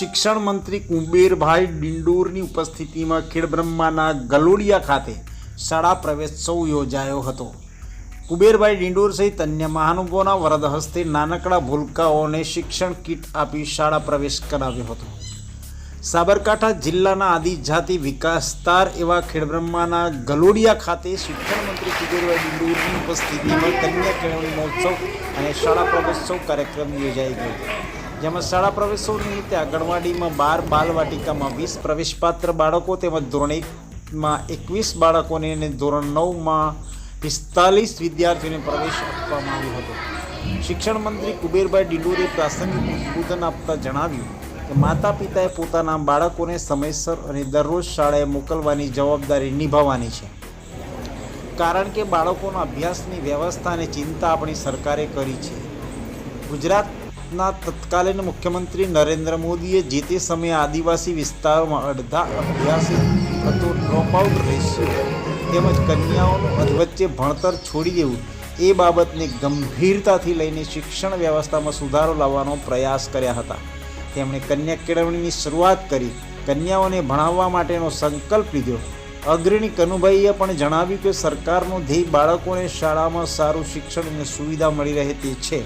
શિક્ષણ મંત્રી કુંબેરભાઈ ડિંડોરની ઉપસ્થિતિમાં ખેડબ્રહ્માના ગલોડિયા ખાતે શાળા પ્રવેશોત્સવ યોજાયો હતો. કુબેરભાઈ ડિંડોર સહિત અન્ય મહાનુભાવોના વરદ હસ્તે નાનકડા ભૂલકાઓને શિક્ષણ કીટ આપી શાળા પ્રવેશ કરાવ્યો હતો. સાબરકાંઠા જિલ્લાના આદિજાતિ વિકાસતાર એવા ખેડબ્રહ્માના ગલોડિયા ખાતે શિક્ષણ મંત્રી કુબેરભાઈ ડિંડોરની ઉપસ્થિતિમાં કન્યા કેળવણી મહોત્સવ અને શાળા પ્રવેશોત્સવ કાર્યક્રમ યોજાઈ ગયો. જેમાં શાળા પ્રવેશો નિમિત્તે આંગણવાડીમાં બાર બાલવાટિકામાં વીસ પ્રવેશપાત્ર બાળકો તેમજ ધોરણ એકમાં એકવીસ બાળકોને અને ધોરણ નવમાં પિસ્તાલીસ વિદ્યાર્થીઓને પ્રવેશ આપવામાં આવ્યો હતો. શિક્ષણ મંત્રી કુબેરભાઈ ડિંડોરે પ્રાસંગિક ઉદ્બોધન આપતા જણાવ્યું કે માતા પિતાએ પોતાના બાળકોને સમયસર અને દરરોજ શાળાએ મોકલવાની જવાબદારી નિભાવવાની છે. કારણ કે બાળકોના અભ્યાસની વ્યવસ્થા અને ચિંતા આપણી સરકારે કરી છે. ગુજરાતના તત્કાલીન મુખ્યમંત્રી નરેન્દ્ર મોદીએ જે તે સમયે આદિવાસી વિસ્તારોમાં અડધા અભ્યાસી હતો ડ્રોપઆઉટ રેશિયો તેમજ કન્યાઓનું અધવચ્ચે ભણતર છોડી દેવું, એ બાબતને ગંભીરતાથી લઈને શિક્ષણ વ્યવસ્થામાં સુધારો લાવવાનો પ્રયાસ કર્યા હતા. તેમણે કન્યા કેળવણીની શરૂઆત કરી, કન્યાઓને ભણાવવા માટેનો સંકલ્પ લીધો. અગ્રણી કનુભાઈએ પણ જણાવ્યું કે સરકારનો ધ્યેય બાળકોને શાળામાં સારું શિક્ષણ અને સુવિધા મળી રહે તે છે.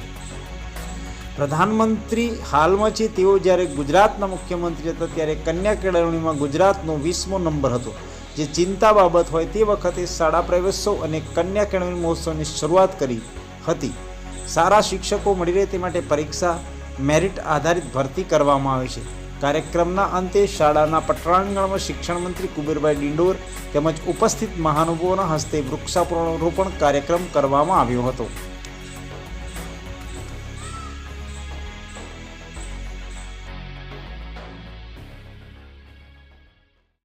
પ્રધાનમંત્રી હાલમાં છે, તેઓ જ્યારે ગુજરાતના મુખ્યમંત્રી હતા, ત્યારે કન્યા કેળવણીમાં ગુજરાતનો વીસમો નંબર હતો. જે ચિંતા બાબત હોય તે વખતે શાળા પ્રવેશોત્સવ અને કન્યા કેળવણી મહોત્સવની શરૂઆત કરી હતી. સારા શિક્ષકો મળી રહે તે માટે પરીક્ષા, મેરિટ આધારિત ભરતી કરવામાં આવે છે. કાર્યક્રમના અંતે શાળાના પટરાંગણમાં શિક્ષણ મંત્રી કુબેરભાઈ ડિંડોર તેમજ ઉપસ્થિત મહાનુભાવોના હસ્તે વૃક્ષારોપણ કાર્યક્રમ કરવામાં આવ્યો હતો.